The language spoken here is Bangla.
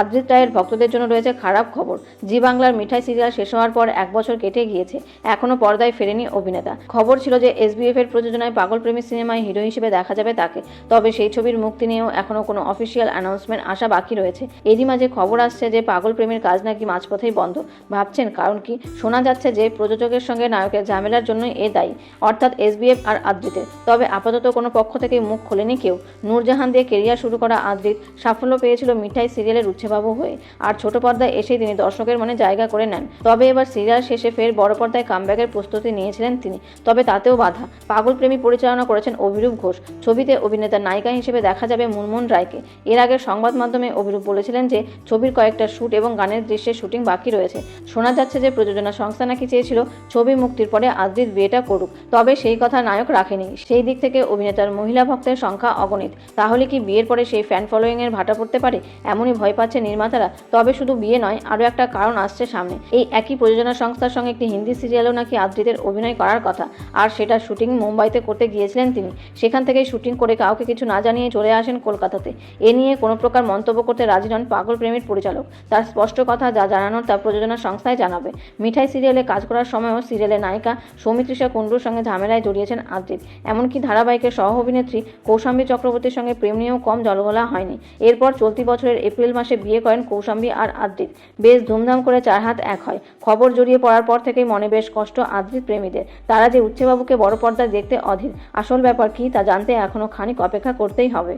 আদ্রিত রায়ের ভক্তদের জন্য রয়েছে খারাপ খবর। জি বাংলার মিঠাই সিরিয়াল শেষ হওয়ার পর এক বছর কেটে গিয়েছে এখনও পর্দায় ফেরেনি অভিনেতা। খবর ছিল যে এসবিএফ এর প্রযোজনায় পাগল পাগলপ্রেমী সিনেমায় হিরো হিসেবে দেখা যাবে তাকে। তবে সেই ছবির মুক্তি নিয়েও এখনও কোনো অফিসিয়াল অ্যানাউন্সমেন্ট আসা বাকি রয়েছে। এরই মাঝে খবর আসছে যে পাগল প্রেমীর কাজ নাকি মাঝপথেই বন্ধ। ভাবছেন কারণ কি? শোনা যাচ্ছে যে প্রযোজকের সঙ্গে নায়কের ঝামেলার জন্যই এ দায়ী, অর্থাৎ এসবিএফ আর আদ্রিতের তবে আপাতত কোনো পক্ষ থেকে মুখ খোলেনি কেউ। নূরজাহান দিয়ে কেরিয়ার শুরু করা আদ্রিত সাফল্য পেয়েছিল মিঠাই সিরিয়ালের উচ্ছেবাবু হয়ে আর ছোট পর্দায় এসেই তিনি দর্শকের মনে জায়গা করে নেন। তবে এবার সিরিয়াল শেষে ফের বড় পর্দায় কামব্যাকের প্রস্তুতি নিয়েছিলেন তিনি। তবে তাতেও বাধা। পাগল প্রেমী পরিচালনা করেছেন অভিরূপ ঘোষ। ছবিতে অভিনেতা নায়িকা হিসেবে দেখা যাবে মুনমুন রায়কে। এর আগে সংবাদ মাধ্যমে অভিরূপ বলেছিলেন যে, ছবির কয়েকটা শ্যুট এবং গানের দৃশ্যের শুটিং বাকি রয়েছে। শোনা যাচ্ছে যে, প্রযোজনা সংস্থা নাকি চেয়েছিল ছবি মুক্তির পরে আদ্রিত বিয়েটা করুক। তবে সেই কথা নায়ক রাখেনি। সেই দিক থেকে অভিনেতার মহিলা ভক্তের সংখ্যা অগণিত। তাহলে কি বিয়ের পরে সেই ফ্যান ফলোয়িং এর ভাটা পড়তে পারে? এমনই ভয় পাচ্ছে নির্মাতারা। তবে শুধু বিয়ে নয়, আরও একটা কারণ আসছে সামনে। এই একই প্রযোজনা সংস্থার সঙ্গে একটি হিন্দি সিরিয়ালও নাকি আদ্রিতের অভিনয় করার কথা। আর সেটা শুটিং মুম্বাইতে করতে গিয়েছিলেন তিনি। সেখান থেকেই শুটিং করে কাউকে কিছু না জানিয়ে চলে আসেন কলকাতাতে। এ নিয়ে কোনো প্রকার মন্তব্য করতে রাজি নন পাগল প্রেমীর পরিচালক। তার স্পষ্ট কথা যা জানানোর তা প্রযোজনা সংস্থায় জানাবে। মিঠাই সিরিয়ালে কাজ করার সময়ও সিরিয়ালের নায়িকা সৌমিত্রিষা কুণ্ডুর সঙ্গে ঝামেলায় জড়িয়েছেন আদ্রিত। এমনকি ধারাবাহিকের সহ অভিনেত্রী কৌশাম্বী চক্রবর্তীর সঙ্গে প্রেম নিয়েও কম জলগোলা হয়নি। এরপর চলতি বছরের এপ্রিল মাসে বিয়ে করেন কৌশাম্বী আর আদ্রিত। বেশ ধুমধাম করে চার হাত এক হয়। খবর জড়িয়ে পড়ার পর থেকেই মনে বেশ কষ্ট আদ্রিত প্রেমীদের। তারা যে উচ্ছেবাবুকে বড় পর্দায় দেখতে অধীর। আসল ব্যাপার কি তা জানতে এখনও খানিক অপেক্ষা করতেই হবে।